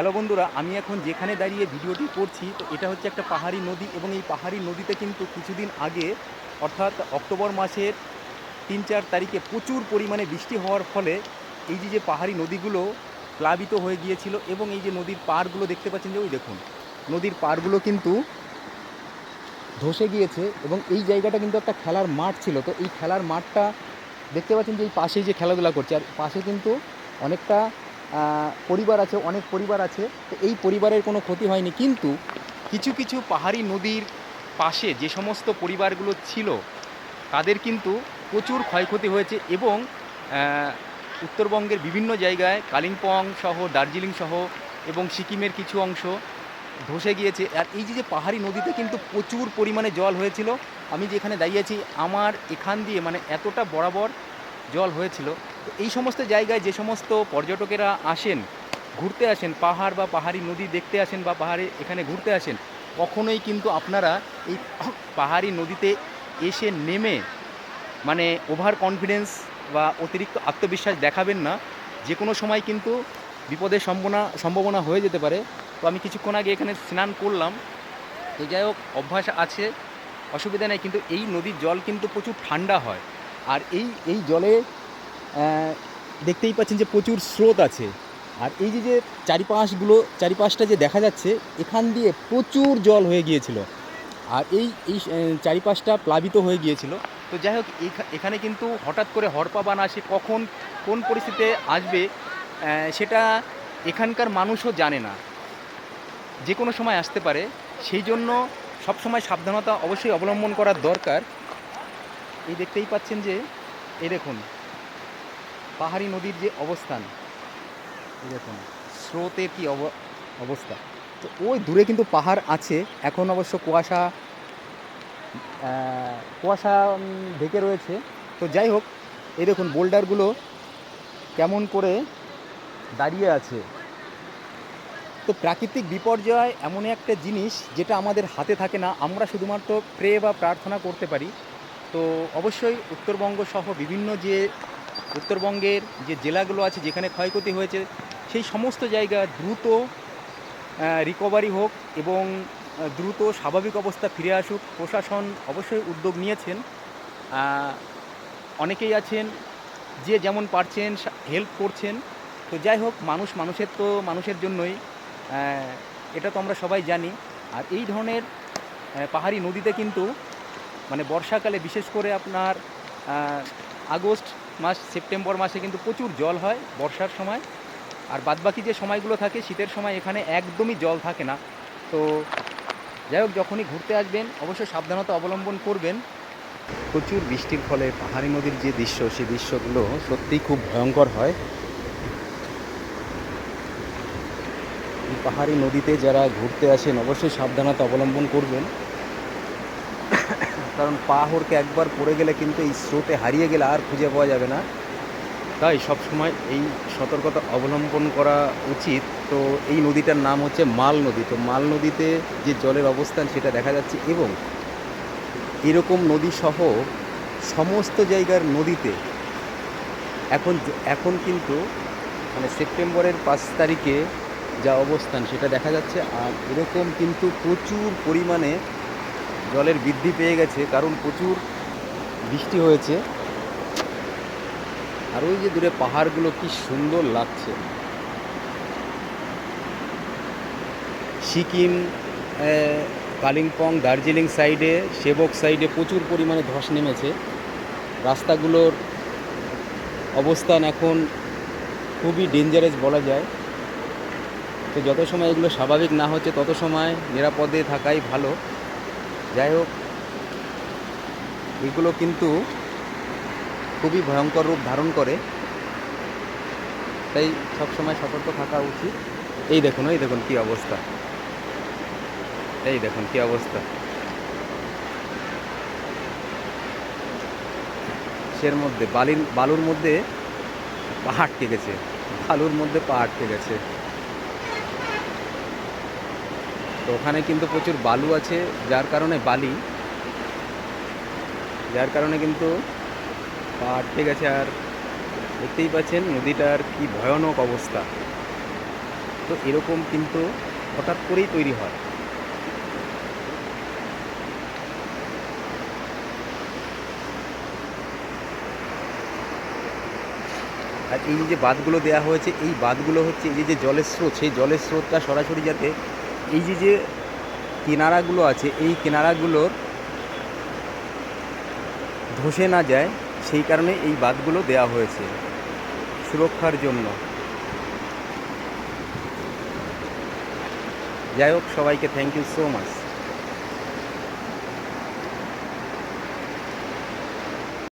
Hello বন্ধুরা, আমি এখন যেখানে দাঁড়িয়ে ভিডিওটি করছি, তো এটা হচ্ছে একটা পাহাড়ি নদী এবং এই পাহাড়ি নদীতে কিন্তু কিছুদিন আগে, অর্থাৎ অক্টোবর মাসের তিন চার তারিখে প্রচুর পরিমাণে বৃষ্টি হওয়ার ফলে এই যে যে পাহাড়ি নদীগুলো প্লাবিত হয়ে গিয়েছিল এবং এই যে নদীর পাড়গুলো দেখতে পাচ্ছেন যে, ওই দেখুন, নদীর পাড়গুলো কিন্তু ধসে গিয়েছে এবং এই জায়গাটা কিন্তু একটা খেলার মাঠ ছিল। তো এই খেলার মাঠটা দেখতে পাচ্ছেন যে, এই পাশেই যে খেলাধুলা করছে, আর পাশে কিন্তু অনেকটা পরিবার আছে, অনেক পরিবার আছে, তো এই পরিবারের কোনো ক্ষতি হয়নি। কিন্তু কিছু কিছু পাহাড়ি নদীর পাশে যে সমস্ত পরিবারগুলো ছিল, তাদের কিন্তু প্রচুর ক্ষয়ক্ষতি হয়েছে এবং উত্তরবঙ্গের বিভিন্ন জায়গায় কালিম্পং সহ, দার্জিলিং সহ এবং সিকিমের কিছু অংশ ধসে গিয়েছে। আর এই যে যে পাহাড়ি নদীতে কিন্তু প্রচুর পরিমাণে জল হয়েছিল, আমি যেখানে দাঁড়িয়ে আছি, আমার এখান দিয়ে মানে এতটা বরাবর জল হয়েছিল তো এই সমস্ত জায়গায় যে সমস্ত পর্যটকেরা আসেন, ঘুরতে আসেন, পাহাড় বা পাহাড়ি নদী দেখতে আসেন বা পাহাড়ে এখানে ঘুরতে আসেন, কখনোই কিন্তু আপনারা এই পাহাড়ি নদীতে এসে নেমে মানে ওভার কনফিডেন্স বা অতিরিক্ত আত্মবিশ্বাস দেখাবেন না। যে কোনো সময় কিন্তু বিপদের সম্ভাবনা সম্ভাবনা হয়ে যেতে পারে। তো আমি কিছুক্ষণ আগে এখানে স্নান করলাম। তো যাই হোক, অভ্যাস আছে। অসুবিধা নেই, কিন্তু এই নদীর জল কিন্তু প্রচুর ঠান্ডা হয়। আর এই এই জলে দেখতেই পাচ্ছেন যে প্রচুর স্রোত আছে। আর এই যে যে চারিপাশগুলো, চারিপাশটা যে দেখা যাচ্ছে, এখান দিয়ে প্রচুর জল হয়ে গিয়েছিল। আর এই এই চারিপাশটা প্লাবিত হয়ে গিয়েছিল। তো যাই হোক এখানে কিন্তু হঠাৎ করে হরপা বান আসে, কখন, কোন পরিস্থিতিতে আসবে সেটা এখানকার মানুষও জানে না। যে কোনো সময় আসতে পারে, সেই জন্য সবসময় সাবধানতা অবশ্যই অবলম্বন করার দরকার। এই দেখতেই পাচ্ছেন যে, এই দেখুন পাহাড়ি নদীর যে অবস্থান দেখুন, স্রোতের কি অব- অবস্থা। তো ওই দূরে কিন্তু পাহাড় আছে, এখন অবশ্য কুয়াশা কুয়াশা ঢেকে রয়েছে। তো যাই হোক, এই দেখুন, বোল্ডারগুলো কেমন করে দাঁড়িয়ে আছে। তো প্রাকৃতিক বিপর্যয় এমন একটা জিনিস যেটা আমাদের হাতে থাকে না, আমরা শুধুমাত্র প্রে বা প্রার্থনা করতে পারি। তো অবশ্যই উত্তরবঙ্গ সহ বিভিন্ন যে উত্তরবঙ্গের যে জেলাগুলো আছে যেখানে ক্ষয়ক্ষতি হয়েছে, সেই সমস্ত জায়গা দ্রুত রিকভারি হোক এবং দ্রুত স্বাভাবিক অবস্থা ফিরে আসুক। প্রশাসন অবশ্যই উদ্যোগ নিয়েছেন। অনেকেই আছেন যে যেমন পারছেন হেল্প করছেন। তো যাই হোক, মানুষ মানুষের তো মানুষের জন্যই এটা তো আমরা সবাই জানি। আর এই ধরনের পাহাড়ি নদীতে কিন্তু মানে বর্ষাকালে বিশেষ করে আপনার আগস্ট মাস, সেপ্টেম্বর মাসে কিন্তু প্রচুর জল হয় বর্ষার সময়। আর বাদবাকি যে সময়গুলো থাকে, শীতের সময় এখানে একদমই জল থাকে না। তো যাই হোক, যখনই ঘুরতে আসবেন অবশ্যই সাবধানতা অবলম্বন করবেন। প্রচুর বৃষ্টির ফলে পাহাড়ি নদীর যে দৃশ্য, সেই দৃশ্যগুলো সত্যিই খুব ভয়ঙ্কর হয়। পাহাড়ি নদীতে যারা ঘুরতে আসেন, অবশ্যই সাবধানতা অবলম্বন করবেন। কারণ পাহাড়কে একবার পড়ে গেলে কিন্তু এই স্রোতে হারিয়ে গেলে আর খুঁজে পাওয়া যাবে না। তাই সবসময় এই সতর্কতা অবলম্বন করা উচিত। তো এই নদীটার নাম হচ্ছে মাল নদী। তো মাল নদীতে যে জলের অবস্থান সেটা দেখা যাচ্ছে এবং এরকম নদী সহ সমস্ত জায়গার নদীতে এখন এখন কিন্তু মানে সেপ্টেম্বরের পাঁচ তারিখে যা অবস্থান সেটা দেখা যাচ্ছে। আর এরকম কিন্তু প্রচুর পরিমাণে জলের বৃদ্ধি পেয়ে গেছে, কারণ প্রচুর বৃষ্টি হয়েছে। আর ওই যে দূরে পাহাড়গুলো কি সুন্দর লাগছে। সিকিম কালিম্পং, দার্জিলিং সাইডে, সেবক সাইডে প্রচুর পরিমাণে ধস নেমেছে। রাস্তাগুলোর অবস্থান এখন খুবই ডেঞ্জারাস বলা যায়। তো যত সময় এগুলো স্বাভাবিক না হচ্ছে, তত সময় নিরাপদে থাকাই ভালো। যাই হোক, এগুলো কিন্তু খুবই ভয়ঙ্কর রূপ ধারণ করে। তাই সবসময় সতর্ক থাকা উচিত। এই দেখুন এই দেখুন কি অবস্থা। এই দেখুন কি অবস্থা। সের মধ্যে, বালির, বালুর মধ্যে পাহাড় আটকে গেছে। বালুর মধ্যে পা আটকে গেছে। তো ওখানে কিন্তু প্রচুর বালু আছে, যার কারণে বালি। যার কারণে কিন্তু পা আটকে গেছে আর দেখতেই পাচ্ছেন নদীটার কি ভয়ানক অবস্থা। তো এরকম কিন্তু হঠাৎ করেই তৈরি হয়। আর এই যে বাঁধগুলো দেওয়া হয়েছে, এই বাঁধগুলো হচ্ছে এই যে যে জলের স্রোত, সেই জলের স্রোতটা সরাসরি যাতে এই যে যে কিনারাগুলো আছে, এই কিনারাগুলোর ধসে না যায়, সেই কারণে এই বাঁধগুলো দেয়া হয়েছে সুরক্ষার জন্য। যাই হোক, সবাইকে থ্যাংক ইউ সো মাচ